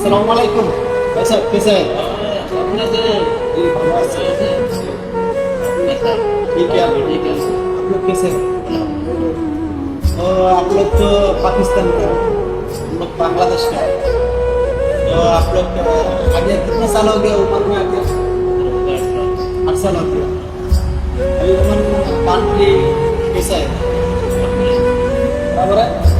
अस्सलाम वालेकुम कैसा कैसे है अपने से जी भगवान से ठीक है आप ठीक है आप लोग कैसे हैं तो आप लोग तो पाकिस्तान के हो, हम लोग बांग्लादेश का है। तो आप लोग अ, आगे कितने साल हो गया उम्र में आगे आठ साल हो गया अभी उम्र कंट्री कैसा है बराबर है बराबर है,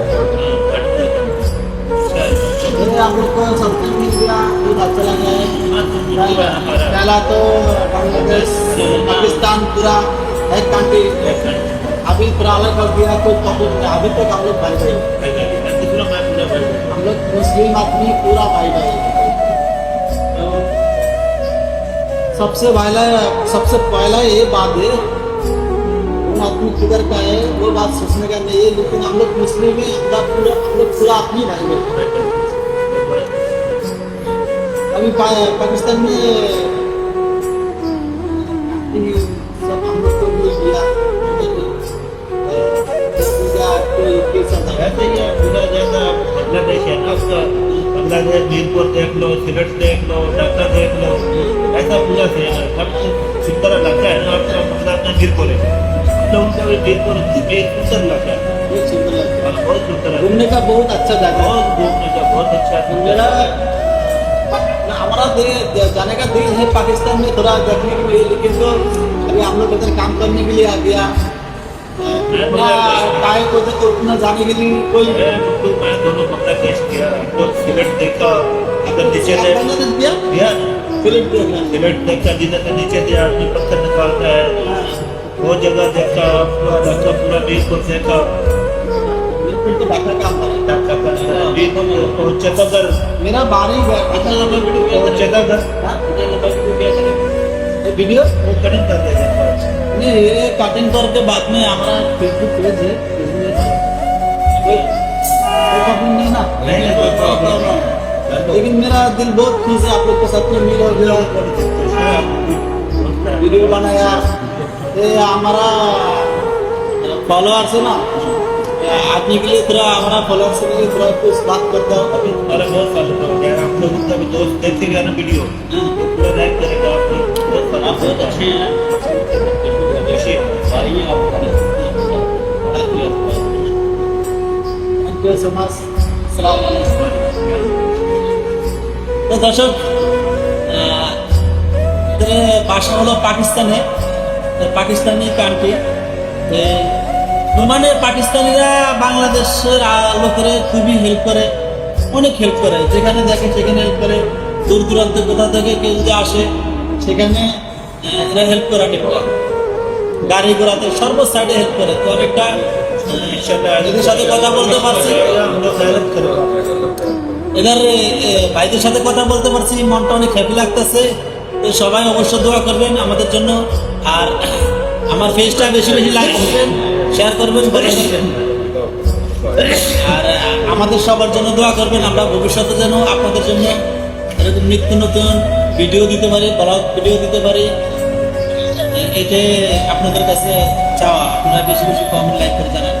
पहला तो बांग्लादेश पाकिस्तान पूरा एक कंट्री अभी पूरा अलग गया कोई प्रॉब्लम नहीं अभी तक हम लोग भाई भाई। हम लोग मुस्लिम आदमी, पूरा भाई भाई। तो सबसे पहला सबसे पहला ये बात है आदमी किधर का है, वो बात सोचने का नहीं है, लेकिन हम लोग मुस्लिम है हम लोग पूरा आदमी भाई भाई। अभी पाकिस्तान में ये सब हम लोग को मिल गया। पूजा कोई कैसा था बांग्लादेश है। ना उसका बांग्लादेश मीरपुर देख लो सिलट देख लो ढाका देख लो ऐसा पूरा से सब सुंदर इलाका है ना आपका बांग्लादेश में मीरपुर है। तो उनका भी मीरपुर एक सुंदर इलाका है। बहुत सुंदर है। है घूमने का बहुत अच्छा जगह बहुत घूमने का बहुत अच्छा है मेरा हमारा जाने का दिल है पाकिस्तान में थोड़ा देखने के लिए लेकिन तो अभी हम लोग इधर काम करने के लिए आ गया। टाइम को तो उतना जाने के लिए कोई मैं तो मैं दोनों बांग्लादेश गया तो सिलट देखा अगर नीचे आप दे बांग्लादेश गया गया फ़िल्म देखना सिलट देखा जिधर नीचे दिया आदमी पत्थर निकालता है। वो जगह देखा पूरा देखा बिल्कुल तो ढाका का हमारा ढाका का मीरपुर पहुँचे तो घर मेरा बारह अच्छा लंबा वीडियो तो वो कटिंग कर देगा नहीं ये कटिंग करके बाद में हमारा फेसबुक पेज है। नहीं ना? प्रॉब्लम लेकिन मेरा दिल बहुत खुश है आप लोग के साथ में मिल और गया वीडियो बनाया। ये हमारा फॉलोअर्स है ना आदमी के लिए थोड़ा हमारा फॉलोअर्स के लिए थोड़ा कुछ बात करता हूँ अभी अरे बहुत साल हो गया आप लोग उनका भी दोस्त देखेगा ना वीडियो पूरा लाइक करेगा आप लोग बहुत साल आप बहुत अच्छे हैं देखिए भाई आप थैंक यू सो मच सलाम তো দর্শক আহ, এদের বাসা হলো পাকিস্তানে তো পাকিস্তানি কান্ট্রি মানে পাকিস্তানিরা বাংলাদেশের লোকেরা খুবই হেল্প করে, অনেক হেল্প করে। যেখানে দেখে সেখানে হেল্প করে। দূর দূরান্ত কোথা থেকে কেউ যদি আসে, সেখানে এরা হেল্প করা টেপ গাড়ি ঘোড়াতে সর্ব সাইডে হেল্প করে। তো অনেকটা যদি সাথে কথা বলতে পারছি, এবার ভাইদের সাথে কথা বলতে পারছি, মনটা অনেক হ্যাপি লাগতেছে। তো সবাই অবশ্য দোয়া করবেন আমাদের জন্য। আর, আমার ফেসটা বেশি বেশি লাইক করবেন শেয়ার করবেন আর আমাদের সবার জন্য দোয়া করবেন, আমরা ভবিষ্যতে যেন আপনাদের জন্য এরকম নিত্য নতুন ভিডিও দিতে পারি ব্লগ ভিডিও দিতে পারি। এটাই আপনাদের কাছে চাওয়া, আপনারা বেশি বেশি কমেন্ট লাইক করে জানান।